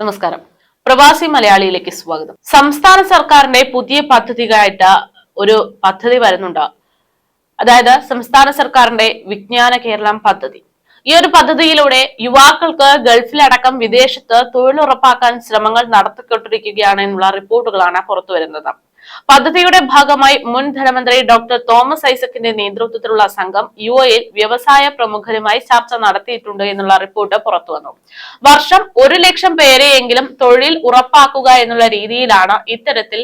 നമസ്കാരം. പ്രവാസി മലയാളിയിലേക്ക് സ്വാഗതം. സംസ്ഥാന സർക്കാരിന്റെ പുതിയ പദ്ധതിയായിട്ട് ഒരു പദ്ധതി വരുന്നുണ്ട്. അതായത് സംസ്ഥാന സർക്കാരിന്റെ വിജ്ഞാന കേരളം പദ്ധതി. ഈ ഒരു പദ്ധതിയിലൂടെ യുവാക്കൾക്ക് ഗൾഫിലടക്കം വിദേശത്ത് തൊഴിലുറപ്പാക്കാൻ ശ്രമങ്ങൾ നടത്തിക്കൊണ്ടിരിക്കുകയാണ് എന്നുള്ള റിപ്പോർട്ടുകളാണ് പുറത്തുവരുന്നത്. പദ്ധതിയുടെ ഭാഗമായി മുൻ ധനമന്ത്രി ഡോക്ടർ തോമസ് ഐസക്കിന്റെ നേതൃത്വത്തിലുള്ള സംഘം യു എയിൽ വ്യവസായ പ്രമുഖരുമായി ചർച്ച നടത്തിയിട്ടുണ്ട് എന്നുള്ള റിപ്പോർട്ട് പുറത്തുവന്നു വർഷം ഒരു ലക്ഷം പേരെയെങ്കിലും തൊഴിൽ ഉറപ്പാക്കുക എന്നുള്ള രീതിയിലാണ് ഇത്തരത്തിൽ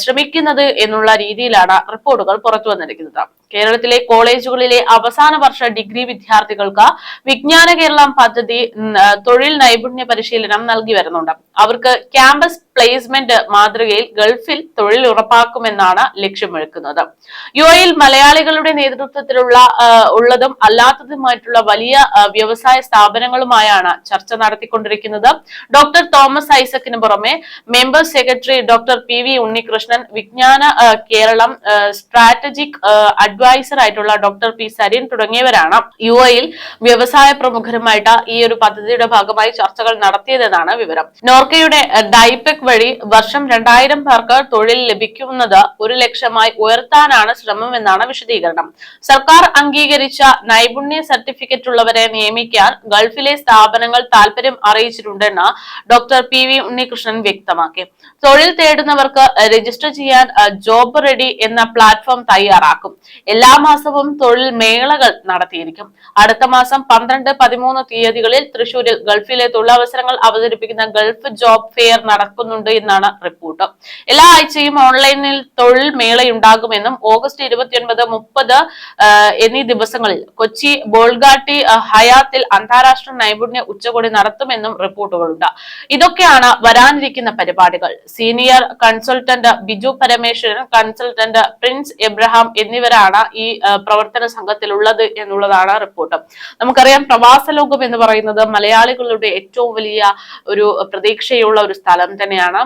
ശ്രമിക്കുന്നത് എന്നുള്ള രീതിയിലാണ് റിപ്പോർട്ടുകൾ പുറത്തു വന്നിരിക്കുന്നത്. കേരളത്തിലെ കോളേജുകളിലെ അവസാന വർഷ ഡിഗ്രി വിദ്യാർത്ഥികൾക്ക് വിജ്ഞാന കേരളം പദ്ധതി തൊഴിൽ നൈപുണ്യ പരിശീലനം നൽകി വരുന്നുണ്ട്. അവർക്ക് ക്യാമ്പസ് പ്ലേസ്മെന്റ് മാതൃകയിൽ ഗൾഫിൽ തൊഴിൽ ഉറപ്പാക്കുമെന്നാണ് ലക്ഷ്യമൊഴുക്കുന്നത് യു എയിൽ മലയാളികളുടെ നേതൃത്വത്തിലുള്ള ഉള്ളതും അല്ലാത്തതുമായിട്ടുള്ള വലിയ വ്യവസായ സ്ഥാപനങ്ങളുമായാണ് ചർച്ച നടത്തിക്കൊണ്ടിരിക്കുന്നത്. ഡോക്ടർ തോമസ് ഐസക്കിന് പുറമെ member secretary doctor P V Unnikrishnan Vijnana Keralam strategic adviser ആയിട്ടുള്ള ഡോക്ടർ പി സരിൻ തുടങ്ങിയവരാണ് യു എയിൽ വ്യവസായ പ്രമുഖരുമായിട്ട് ഈ ഒരു പദ്ധതിയുടെ ഭാഗമായി ചർച്ചകൾ നടത്തിയതെന്നാണ് വിവരം. നോർക്കയുടെ ഡൈപെക് വഴി വർഷം രണ്ടായിരം പേർക്ക് തൊഴിൽ ലഭിക്കുന്നത് ഒരു ലക്ഷമായി ഉയർത്താനാണ് ശ്രമമെന്നാണ് വിശദീകരണം. സർക്കാർ അംഗീകരിച്ച നൈപുണ്യ സർട്ടിഫിക്കറ്റ് ഉള്ളവരെ നിയമിക്കാൻ ഗൾഫിലെ സ്ഥാപനങ്ങൾ താല്പര്യം അറിയിച്ചിട്ടുണ്ടെന്ന് ഡോക്ടർ പി വി ഉണ്ണികൃഷ്ണൻ വ്യക്തമാക്കി. തൊഴിൽ തേടുന്നവർക്ക് രജിസ്റ്റർ ചെയ്യാൻ ജോബ് റെഡി എന്ന പ്ലാറ്റ്ഫോം തയ്യാറാക്കും. എല്ലാ മാസവും തൊഴിൽ മേളകൾ നടത്തിയിരിക്കും. അടുത്ത മാസം പന്ത്രണ്ട് പതിമൂന്ന് തീയതികളിൽ തൃശൂരിൽ ഗൾഫിലെ തൊഴിലവസരങ്ങൾ അവതരിപ്പിക്കുന്ന ഗൾഫ് ജോബ് ഫെയർ നടക്കുന്നുണ്ട് എന്നാണ് റിപ്പോർട്ട്. എല്ലാ ആഴ്ചയും ഓൺലൈനിൽ തൊഴിൽ മേളയുണ്ടാകുമെന്നും ഓഗസ്റ്റ് ഇരുപത്തിയൊൻപത് മുപ്പത് എന്നീ ദിവസങ്ങളിൽ കൊച്ചി ബോൾഗാട്ടി ഹയാത്തിൽ അന്താരാഷ്ട്ര നൈപുണ്യ ഉച്ചകോടി നടത്തുമെന്നും റിപ്പോർട്ടുകളുണ്ട്. ഇതൊക്കെയാണ് വരാനിരിക്കുന്ന പരിപാടികൾ. Senior consultant Biju Parameswaran consultant Prince Abraham എന്നിവരാണ് ഈ പ്രവർത്തന സംഘത്തിലുള്ളത് എന്നുള്ളതാണ് റിപ്പോർട്ട്. നമുക്കറിയാം പ്രവാസ ലോകം എന്ന് പറയുന്നത് മലയാളികളുടെ ഏറ്റവും വലിയ ഒരു പ്രതീക്ഷയുള്ള ഒരു സ്ഥലം തന്നെയാണ്.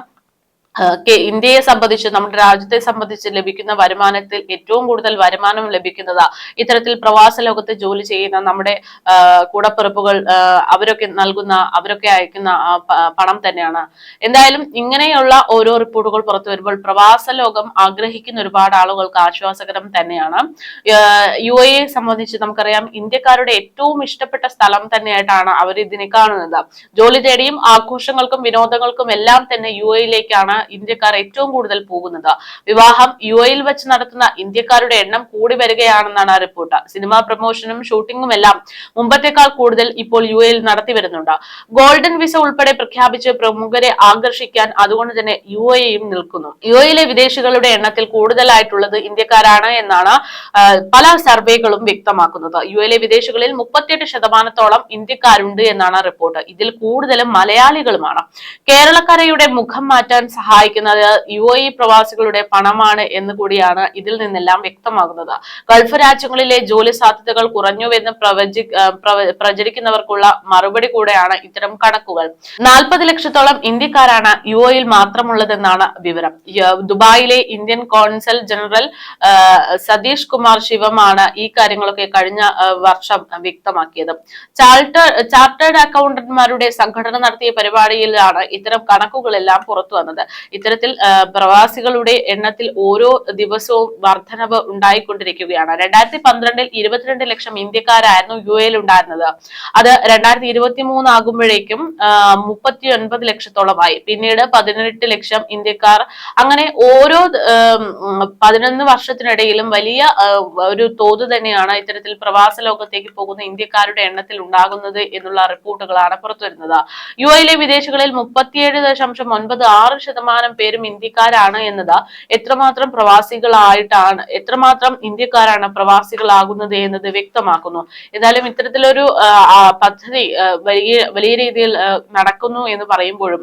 ഇന്ത്യയെ സംബന്ധിച്ച് നമ്മുടെ രാജ്യത്തെ സംബന്ധിച്ച് ലഭിക്കുന്ന വരുമാനത്തിൽ ഏറ്റവും കൂടുതൽ വരുമാനം ലഭിക്കുന്നത് ഇത്തരത്തിൽ പ്രവാസ ലോകത്ത് ജോലി ചെയ്യുന്ന നമ്മുടെ കൂടപ്പിറപ്പുകൾ അവരൊക്കെ നൽകുന്ന അവരൊക്കെ അയക്കുന്ന പണം തന്നെയാണ്. എന്തായാലും ഇങ്ങനെയുള്ള ഓരോ റിപ്പോർട്ടുകൾ പുറത്തു വരുമ്പോൾ പ്രവാസ ലോകം ആഗ്രഹിക്കുന്ന ഒരുപാട് ആളുകൾക്ക് ആശ്വാസകരം തന്നെയാണ്. യു എയെ സംബന്ധിച്ച് നമുക്കറിയാം ഇന്ത്യക്കാരുടെ ഏറ്റവും ഇഷ്ടപ്പെട്ട സ്ഥലം തന്നെയായിട്ടാണ് അവർ ഇതിനെ കാണുന്നത്. ജോലി തേടിയും ആഘോഷങ്ങൾക്കും വിനോദങ്ങൾക്കും എല്ലാം തന്നെ യു എയിലേക്കാണ് ഇന്ത്യക്കാർ ഏറ്റവും കൂടുതൽ പോകുന്നത്. വിവാഹം യു എയിൽ വെച്ച് നടത്തുന്ന ഇന്ത്യക്കാരുടെ എണ്ണം കൂടി വരികയാണെന്നാണ് റിപ്പോർട്ട്. സിനിമാ പ്രൊമോഷനും ഷൂട്ടിങ്ങും എല്ലാം മുമ്പത്തേക്കാൾ കൂടുതൽ ഇപ്പോൾ യു എയിൽ നടത്തി വരുന്നുണ്ട്. ഗോൾഡൻ വിസ ഉൾപ്പെടെ പ്രഖ്യാപിച്ച് പ്രമുഖരെ ആകർഷിക്കാൻ അതുകൊണ്ട് തന്നെ യു എയും നിൽക്കുന്നു. യു എയിലെ വിദേശികളുടെ എണ്ണത്തിൽ കൂടുതലായിട്ടുള്ളത് ഇന്ത്യക്കാരാണ് എന്നാണ് പല സർവേകളും വ്യക്തമാക്കുന്നത്. യു എയിലെ വിദേശികളിൽ മുപ്പത്തിയെട്ട് ശതമാനത്തോളം ഇന്ത്യക്കാരുണ്ട് എന്നാണ് റിപ്പോർട്ട്. ഇതിൽ കൂടുതലും മലയാളികളുമാണ്. കേരളക്കരയുടെ മുഖം മാറ്റാൻ സഹായിക്കുന്നത് യു എ പ്രവാസികളുടെ പണമാണ് എന്ന് കൂടിയാണ് ഇതിൽ നിന്നെല്ലാം വ്യക്തമാകുന്നത്. ഗൾഫ് രാജ്യങ്ങളിലെ ജോലി സാധ്യതകൾ കുറഞ്ഞുവെന്ന് പ്രവചി പ്രചരിക്കുന്നവർക്കുള്ള മറുപടി കൂടെയാണ് ഇത്തരം കണക്കുകൾ. നാൽപ്പത് ലക്ഷത്തോളം ഇന്ത്യക്കാരാണ് യു എയിൽ മാത്രമുള്ളതെന്നാണ് വിവരം. ദുബായിലെ Indian consul general Satheesh Kumar ശിവമാണ് ഈ കാര്യങ്ങളൊക്കെ കഴിഞ്ഞ വർഷം വ്യക്തമാക്കിയത്. ചാർട്ടേഡ് അക്കൗണ്ടന്റ്മാരുടെ സംഘടന നടത്തിയ പരിപാടിയിലാണ് ഇത്തരം കണക്കുകളെല്ലാം പുറത്തു വന്നത് ഇത്തരത്തിൽ പ്രവാസികളുടെ എണ്ണത്തിൽ ഓരോ ദിവസവും വർധനവ് ഉണ്ടായിക്കൊണ്ടിരിക്കുകയാണ്. രണ്ടായിരത്തി പന്ത്രണ്ടിൽ ഇരുപത്തിരണ്ട് ലക്ഷം ഇന്ത്യക്കാരായിരുന്നു യു എയിൽ ഉണ്ടായിരുന്നത്. അത് രണ്ടായിരത്തി ഇരുപത്തി മൂന്ന് ആകുമ്പോഴേക്കും മുപ്പത്തി ഒൻപത് ലക്ഷത്തോളമായി. പിന്നീട് പതിനെട്ട് ലക്ഷം ഇന്ത്യക്കാർ അങ്ങനെ ഓരോ പതിനൊന്ന് വർഷത്തിനിടയിലും വലിയ ഒരു തോത് തന്നെയാണ് ഇത്തരത്തിൽ പ്രവാസ ലോകത്തേക്ക് പോകുന്ന ഇന്ത്യക്കാരുടെ എണ്ണത്തിൽ ഉണ്ടാകുന്നത് എന്നുള്ള റിപ്പോർട്ടുകളാണ് പുറത്തുവരുന്നത്. യു എയിലെ വിദേശികളിൽ മുപ്പത്തിയേഴ് ദശാംശം ഒൻപത് ആറ് ശതമാനം പേരും ഇന്ത്യക്കാരാണ് എന്നത് എത്രമാത്രം പ്രവാസികളായിട്ടാണ് എത്രമാത്രം ഇന്ത്യക്കാരാണ് പ്രവാസികളാകുന്നത് എന്നത് വ്യക്തമാക്കുന്നു. എന്തായാലും ഇത്തരത്തിലൊരു പദ്ധതി വലിയ വലിയ രീതിയിൽ നടക്കുന്നു എന്ന് പറയുമ്പോഴും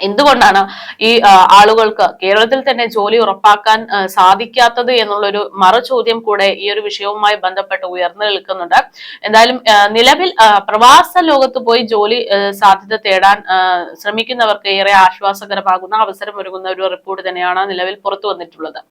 എന്തുകൊണ്ടാണ് ഈ ആളുകൾക്ക് കേരളത്തിൽ തന്നെ ജോലി ഉറപ്പാക്കാൻ സാധിക്കാത്തത് എന്നുള്ളൊരു മറു ചോദ്യം കൂടെ ഈ ഒരു വിഷയവുമായി ബന്ധപ്പെട്ട് ഉയർന്നു നിൽക്കുന്നുണ്ട്. എന്തായാലും നിലവിൽ പ്രവാസ ലോകത്ത് പോയി ജോലി സാധ്യത തേടാൻ ശ്രമിക്കുന്നവർക്ക് ഏറെ ആശ്വാസകരമാകുന്ന അവസരം ഒരുങ്ങുന്ന ഒരു റിപ്പോർട്ട് തന്നെയാണ് നിലവിൽ പുറത്തു വന്നിട്ടുള്ളത്.